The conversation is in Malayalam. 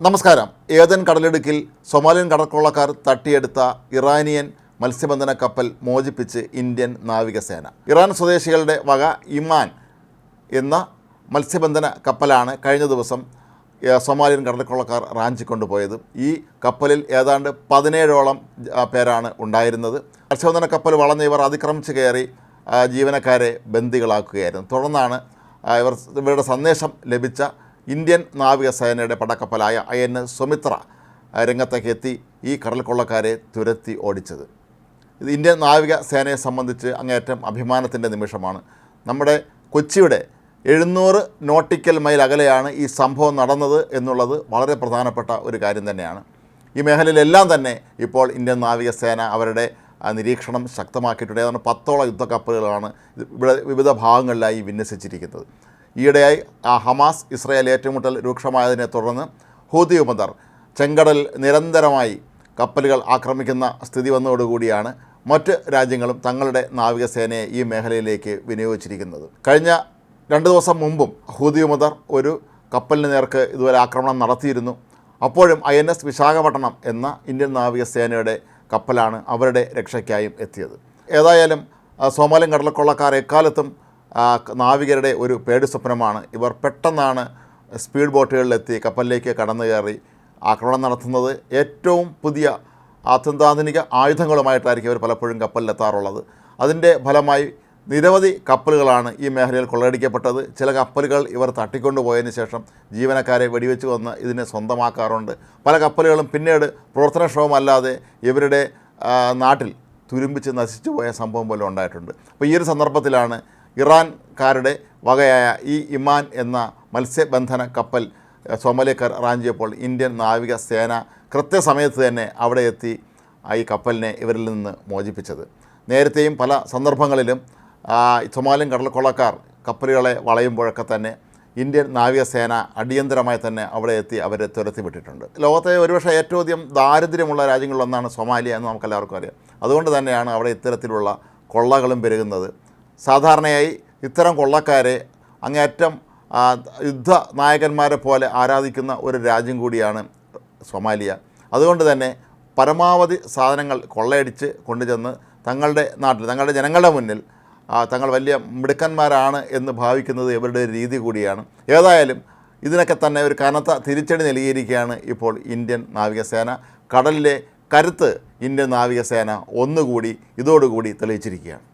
നമസ്കാരം. ഏതൻ കടലിടുക്കിൽ സൊമാലിയൻ കടൽക്കൊള്ളക്കാർ തട്ടിയെടുത്ത ഇറാനിയൻ മത്സ്യബന്ധന കപ്പൽ മോചിപ്പിച്ച് ഇന്ത്യൻ നാവികസേന. ഇറാൻ സ്വദേശികളുടെ വക ഇമാൻ എന്ന മത്സ്യബന്ധന കപ്പലാണ് കഴിഞ്ഞ ദിവസം സൊമാലിയൻ കടൽക്കൊള്ളക്കാർ റാഞ്ചി കൊണ്ടുപോയത് ഈ കപ്പലിൽ ഏതാണ്ട് പതിനേഴോളം പേരാണ് ഉണ്ടായിരുന്നത്. മത്സ്യബന്ധന കപ്പൽ വളഞ്ഞ ഇവർ അതിക്രമിച്ച് കയറി ജീവനക്കാരെ ബന്ദികളാക്കുകയായിരുന്നു. തുടർന്നാണ് ഇവർ ഇവരുടെ സന്ദേശം ലഭിച്ച ഇന്ത്യൻ നാവികസേനയുടെ പടക്കപ്പലായ ഐ എൻ എസ് സുമിത്ര രംഗത്തേക്ക് എത്തി ഈ കടൽക്കൊള്ളക്കാരെ തുരത്തി ഓടിച്ചത്. ഇത് ഇന്ത്യൻ നാവിക സേനയെ സംബന്ധിച്ച് അങ്ങേയറ്റം അഭിമാനത്തിന്റെ നിമിഷമാണ്. നമ്മുടെ കൊച്ചിയുടെ എഴുന്നൂറ് നോട്ടിക്കൽ മൈൽ അകലെയാണ് ഈ സംഭവം നടന്നത് എന്നുള്ളത് വളരെ പ്രധാനപ്പെട്ട ഒരു കാര്യം തന്നെയാണ്. ഈ മേഖലയിലെല്ലാം തന്നെ ഇപ്പോൾ ഇന്ത്യൻ നാവികസേന അവരുടെ നിരീക്ഷണം ശക്തമാക്കിയിട്ടുണ്ട്. ഏതാണ്ട് പത്തോളം യുദ്ധക്കപ്പലുകളാണ് ഇവിടെ വിവിധ ഭാഗങ്ങളിലായി വിന്യസിച്ചിരിക്കുന്നത്. ഈയിടെയായി ആ ഹമാസ് ഇസ്രായേൽ ഏറ്റുമുട്ടൽ രൂക്ഷമായതിനെ തുടർന്ന് ഹൂതി ഉമദർ ചെങ്കടൽ നിരന്തരമായി കപ്പലുകൾ ആക്രമിക്കുന്ന സ്ഥിതി വന്നതോടുകൂടിയാണ് മറ്റ് രാജ്യങ്ങളും തങ്ങളുടെ നാവികസേനയെ ഈ മേഖലയിലേക്ക് വിനിയോഗിച്ചിരിക്കുന്നത്. കഴിഞ്ഞ രണ്ട് ദിവസം മുമ്പും ഹൂതി ഉമദർ ഒരു കപ്പലിന് നേർക്ക് ഇതുവരെ ആക്രമണം നടത്തിയിരുന്നു. അപ്പോഴും ഐ എൻ എസ് വിശാഖപട്ടണം എന്ന ഇന്ത്യൻ നാവികസേനയുടെ കപ്പലാണ് അവരുടെ രക്ഷയ്ക്കായും എത്തിയത്. ഏതായാലും സോമാലിയൻ കടലക്കൊള്ളക്കാർ എക്കാലത്തും നാവികരുടെ ഒരു പേടി സ്വപ്നമാണ്. ഇവർ പെട്ടെന്നാണ് സ്പീഡ് ബോട്ടുകളിലെത്തി കപ്പലിലേക്ക് കടന്നു കയറി ആക്രമണം നടത്തുന്നത്. ഏറ്റവും പുതിയ അത്യന്താധുനിക ആയുധങ്ങളുമായിട്ടായിരിക്കും ഇവർ പലപ്പോഴും കപ്പലിലെത്താറുള്ളത്. അതിന്റെ ഫലമായി നിരവധി കപ്പലുകളാണ് ഈ മേഖലയിൽ കൊള്ളയടിക്കപ്പെട്ടത്. ചില കപ്പലുകൾ ഇവർ തട്ടിക്കൊണ്ടുപോയതിന് ശേഷം ജീവനക്കാരെ വെടിവെച്ച് വന്ന് ഇതിനെ സ്വന്തമാക്കാറുണ്ട്. പല കപ്പലുകളും പിന്നീട് പ്രവർത്തനക്ഷമമല്ലാതെ ഇവരുടെ നാട്ടിൽ തുരുമ്പിച്ച് നശിച്ചു പോയ സംഭവം പോലും ഉണ്ടായിട്ടുണ്ട്. അപ്പോൾ ഈ ഒരു സന്ദർഭത്തിലാണ് ഇറാൻകാരുടെ വകയായ ഈ ഇമാൻ എന്ന മത്സ്യബന്ധന കപ്പൽ സോമലേക്കർ റാഞ്ചിയപ്പോൾ ഇന്ത്യൻ നാവിക സേന കൃത്യസമയത്ത് തന്നെ അവിടെ എത്തി ഈ കപ്പലിനെ ഇവരിൽ നിന്ന് മോചിപ്പിച്ചത്. നേരത്തെയും പല സന്ദർഭങ്ങളിലും സൊമാലിയൻ കടൽക്കൊള്ളക്കാർ കപ്പലുകളെ വളയുമ്പോഴൊക്കെ തന്നെ ഇന്ത്യൻ നാവികസേന അടിയന്തരമായി തന്നെ അവിടെ എത്തി അവരെ തുരത്തി വിട്ടിട്ടുണ്ട്. ലോകത്തെ ഒരുപക്ഷെ ഏറ്റവും അധികം ദാരിദ്ര്യമുള്ള രാജ്യങ്ങളിലൊന്നാണ് സൊമാലിയ എന്ന് നമുക്കെല്ലാവർക്കും അറിയാം. അതുകൊണ്ട് തന്നെയാണ് അവിടെ ഇത്തരത്തിലുള്ള കൊള്ളകളും പെരുകുന്നത്. സാധാരണയായി ഇത്തരം കൊള്ളക്കാരെ അങ്ങേയറ്റം യുദ്ധ നായകന്മാരെ പോലെ ആരാധിക്കുന്ന ഒരു രാജ്യം കൂടിയാണ് സൊമാലിയ. അതുകൊണ്ട് തന്നെ പരമാവധി സാധനങ്ങൾ കൊള്ളയടിച്ച് കൊണ്ടുചെന്ന് തങ്ങളുടെ നാട്ടിൽ തങ്ങളുടെ ജനങ്ങളുടെ മുന്നിൽ തങ്ങൾ വലിയ മിടുക്കന്മാരാണ് എന്ന് ഭാവിക്കുന്നത് ഇവരുടെ ഒരു രീതി കൂടിയാണ്. ഏതായാലും ഇതിനൊക്കെ തന്നെ ഒരു കനത്ത തിരിച്ചടി നൽകിയിരിക്കുകയാണ് ഇപ്പോൾ ഇന്ത്യൻ നാവികസേന. കടലിലെ കരുത്ത് ഇന്ത്യൻ നാവികസേന ഒന്നുകൂടി ഇതോടുകൂടി തെളിയിച്ചിരിക്കുകയാണ്.